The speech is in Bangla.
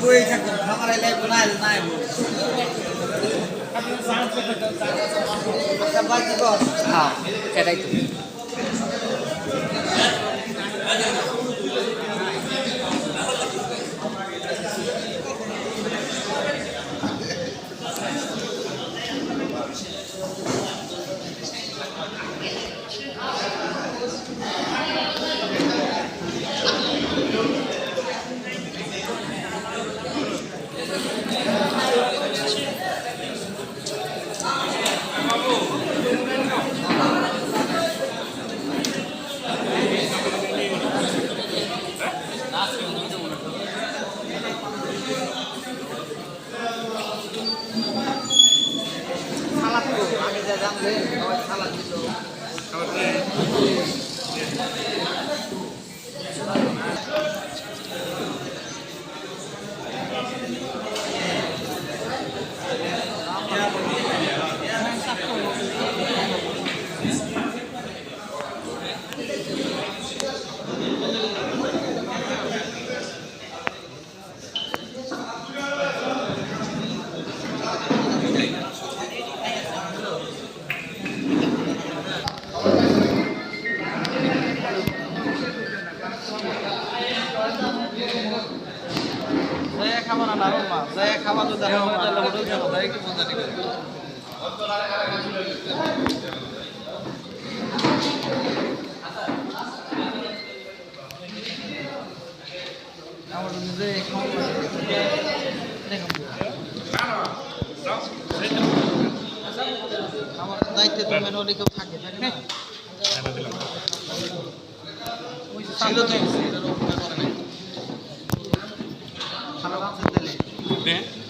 বই থাকো খাবার আচ্ছা বাকি কর হ্যাঁ তো সালাদ তো। জানলে সবাই সালাদ দিত Yeah. খাবার না মা জয়া খাবার তো দেখো তাহলে হোটেল যাব তাই কি মজা নিবে আমার নিজে আমার দায়িত্বে তো কেউ থাকে থাকে না? ছিল তো हैं?